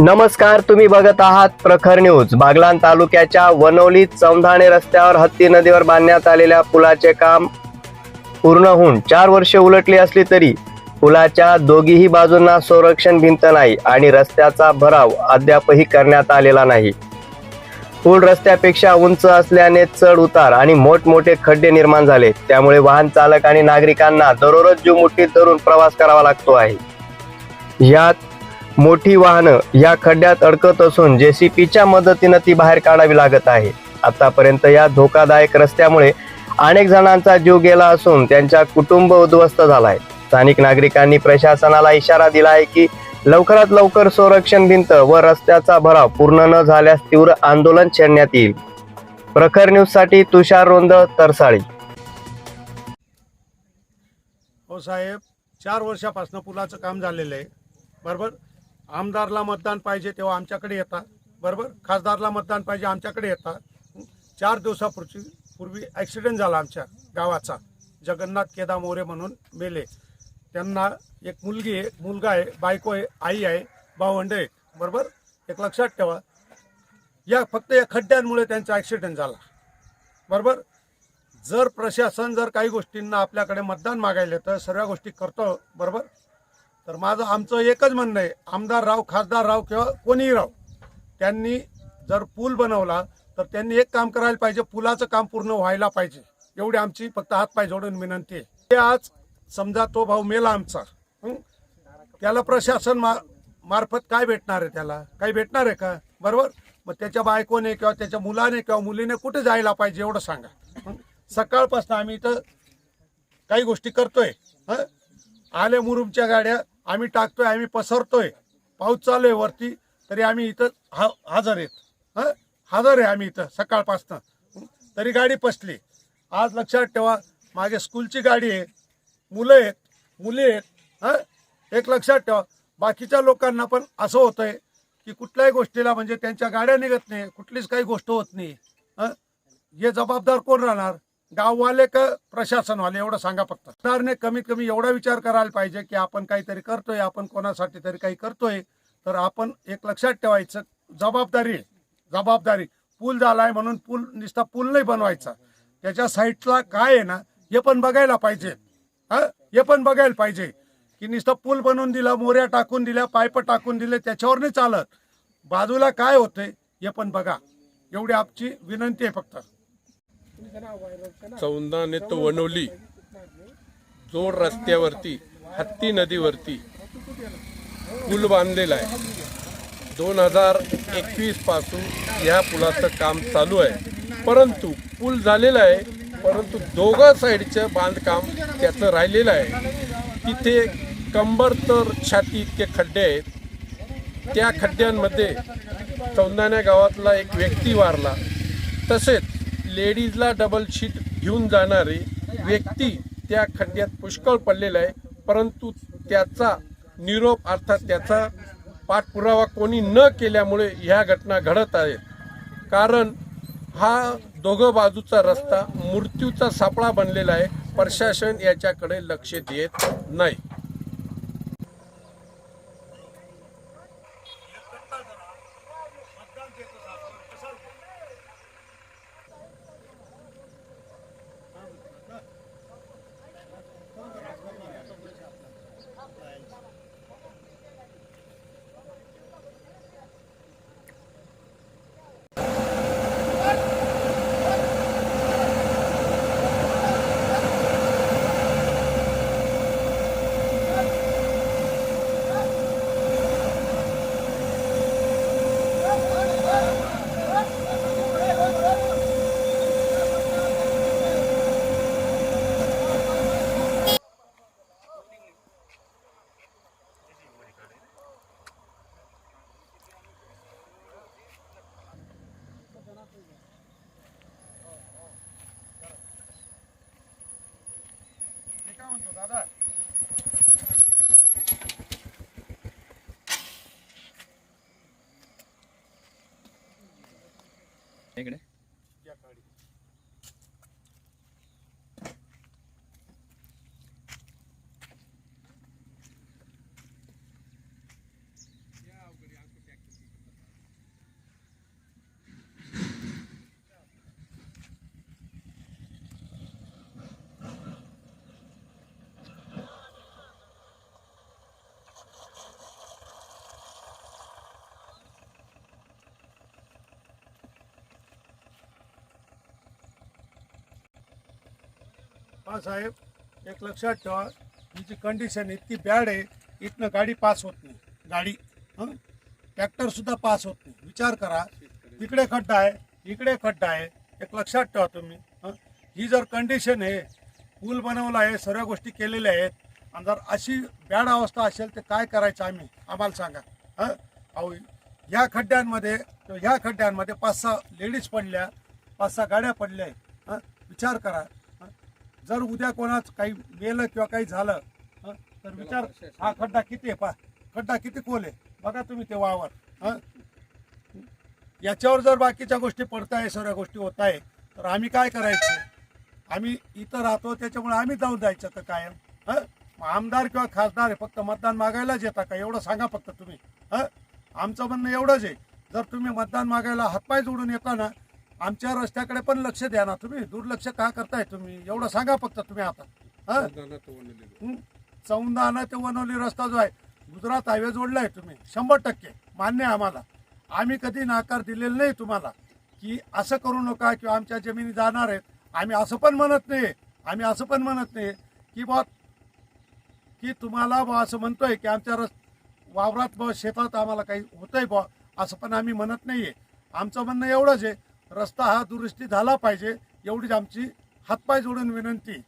नमस्कार तुम्ही बघत आहात प्रखर न्यूज. बागलान तालुक्याच्या वनवली चौंधाणे रस्त्यावर हत्ती नदीवर बांधण्यात आलेल्या पुलाचे काम पूर्ण होऊन चार वर्षे उलटली असली तरी पुलाच्या दोघीही बाजूंना संरक्षण भिंत नाही आणि रस्त्याचा भराव अद्यापही करण्यात आलेला नाही. पूल रस्त्यापेक्षा उंच असल्याने चढ उतार आणि मोठमोठे खड्डे निर्माण झाले. त्यामुळे वाहन चालक आणि नागरिकांना दररोज जीव मुठीत धरून प्रवास करावा लागतो आहे. यात मोठी वाहनं या खड्ड्यात अडकत असून जेसीपीच्या मदतीनं ती बाहेर काढावी लागत आहे. आतापर्यंत या धोकादायक रस्त्यामुळे अनेक जणांचा जीव गेला असून त्यांच्या कुटुंब उद्ध्वस्त झालाय. स्थानिक नागरिकांनी प्रशासनाला इशारा दिला आहे की लवकरात लवकर संरक्षण भिंत व रस्त्याचा भराव पूर्ण न झाल्यास तीव्र आंदोलन छेडण्यात येईल. प्रखर न्यूजसाठी तुषार रोंद तरसाळी. हो साहेब चार वर्षापासून पुलाचं काम झालेलं आहे. बरोबर? आमदारला मतदान पाहिजे तेव्हा आमच्याकडे येतात. बरोबर? खासदारला मतदान पाहिजे आमच्याकडे येतात. चार दिवसापूर्वी पूर्वी ॲक्सिडेंट झाला आमच्या गावाचा. जगन्नाथ केदा मोरे म्हणून मेले. त्यांना एक मुलगी आहे मुलगा आहे बायको आहे आई आहे भावंड आहे बरोबर? एक लक्षात ठेवा. या फक्त या खड्ड्यांमुळे त्यांचा ॲक्सिडेंट झाला. बरोबर? जर प्रशासन जर काही गोष्टींना आपल्याकडे मतदान मागायले तर सर्व गोष्टी करतो. बरोबर? तर माझं आमचं एकच म्हणणं आहे आमदार राव खासदार राव किंवा कोणीही राव त्यांनी जर पूल बनवला तर त्यांनी एक काम करायला पाहिजे पुलाचं काम पूर्ण व्हायला पाहिजे. एवढी आमची फक्त हातपाय जोडून विनंती आहे. ते आज समजा तो भाऊ मेला आमचा त्याला प्रशासन मा मार्फत काय भेटणार आहे त्याला? काही भेटणार आहे का? बरोबर? मग त्याच्या बायकोने किंवा त्याच्या मुलाने किंवा मुलीने कुठे जायला पाहिजे एवढं सांगा. सकाळपासून आम्ही इथं काही गोष्टी करतोय हां? आले मुरुमच्या गाड्या आम्ही टाकतोय आम्ही पसरतोय. पाऊस चालू आहे वरती तरी आम्ही इथं हा हजर आहेत. हां? हजर आहे आम्ही इथं सकाळपासनं. तरी गाडी पसली. आज लक्षात ठेवा मागे स्कूलची गाडी आहे. मुलं आहेत मुली आहेत. हां? एक लक्षात ठेवा. बाकीच्या लोकांना पण असं होतं आहे की कुठल्याही गोष्टीला म्हणजे त्यांच्या गाड्या निघत नाही कुठलीच काही गोष्ट होत नाही. हां? हे जबाबदार कोण राहणार? गाववाले का प्रशासनवाले एवढं सांगा फक्त. सरकारने कमीत कमी एवढा विचार करायला पाहिजे की आपण काहीतरी करतोय आपण कोणासाठी तरी काही करतोय तर आपण एक लक्षात ठेवायचं जबाबदारी जबाबदारी. पूल झालाय म्हणून पूल नुसता पूल नाही बनवायचा. त्याच्या साईडला काय आहे ना हे पण बघायला पाहिजे. हा? हे पण बघायला पाहिजे की नुसतं पूल बनवून दिला मोऱ्या टाकून दिल्या पाईप टाकून दिले त्याच्यावर नाही चालत. बाजूला काय होतंय हे पण बघा. एवढी आमची विनंती आहे फक्त. चौंदाने तो वनवली जोड रस्त्यावरती हत्ती नदीवरती पूल बांधलेला आहे. दोन हजार एकवीसपासून ह्या पुलाचं काम चालू आहे. परंतु पूल झालेला आहे परंतु दोघा साईडचं बांधकाम त्याचं राहिलेलं आहे. तिथे कंबर तर छाती इतके खड्डे आहेत. त्या खड्ड्यांमध्ये चौंदाण्या गावातला एक व्यक्ती वारला. तसेच लेडीजला डबल शीट घेऊन जाणारी व्यक्ती त्या खड्ड्यात पुष्कळ पडलेला आहे. परंतु त्याचा निरोप अर्थात त्याचा पाठपुरावा कोणी न केल्यामुळे ह्या घटना घडत आहेत कारण हा दोघं बाजूचा रस्ता मृत्यूचा सापळा बनलेला आहे. प्रशासन याच्याकडे लक्ष देत नाही. দাদা इकडे हा साहेब एक लक्षात ठेवा ही जी कंडिशन इतकी बॅड आहे. इथनं गाडी पास होत नाही. गाडी हं? ट्रॅक्टरसुद्धा पास होत नाही. विचार करा. तिकडे खड्डा आहे इकडे खड्डा आहे. एक लक्षात ठेवा तुम्ही हं? ही जर कंडिशन आहे पूल बनवला आहे सर्व गोष्टी केलेल्या आहेत आणि जर अशी बॅड अवस्था असेल तर काय करायचं आम्ही? आम्हाला सांगा हं? अहो ह्या खड्ड्यांमध्ये ह्या खड्ड्यांमध्ये पाच सहा लेडीज पडल्या पाच सहा गाड्या पडल्या आहेत हां? विचार करा. जर उद्या कोणाच काही गेलं किंवा काही झालं हं? तर विचार हा खड्डा किती आहे? पा खड्डा किती खोल आहे? बघा तुम्ही ते वावर हं? याच्यावर जर बाकीच्या गोष्टी पडताय सर्व गोष्टी होत आहे तर आम्ही काय करायचं? आम्ही इथं राहतो त्याच्यामुळे आम्ही जाऊन जायचं तर कायम हं. आमदार किंवा खासदार आहे फक्त मतदान मागायलाच येता का? एवढं सांगा फक्त तुम्ही हं. आमचं म्हणणं एवढंच आहे. जर तुम्ही मतदान मागायला हातपाय जोडून येता ना आमच्या रस्त्याकडे पण लक्ष द्या ना तुम्ही. दुर्लक्ष का करताय तुम्ही? एवढं सांगा फक्त तुम्ही आता? चौंदाना ते वनवली रस्ता. जो आहे गुजरात हायवे जोडला आहे तुम्ही. शंभर टक्के. मान्य आहे आम्हाला. आम्ही कधी नाकार दिलेला नाही तुम्हाला की असं करू नका किंवा आमच्या जमिनी जाणार आहेत. आम्ही असं पण म्हणत नाही. आम्ही असं पण म्हणत नाही की बा की तुम्हाला बा असं म्हणतोय की आमच्या रस वावरात बा शेतात आम्हाला काही होतंय बा असं पण आम्ही म्हणत नाहीये. आमचं म्हणणं एवढंच आहे. रस्ता हा दुरुस्ती झाला पाहिजे एवढीच आमची हातपाय जोडून विनंती.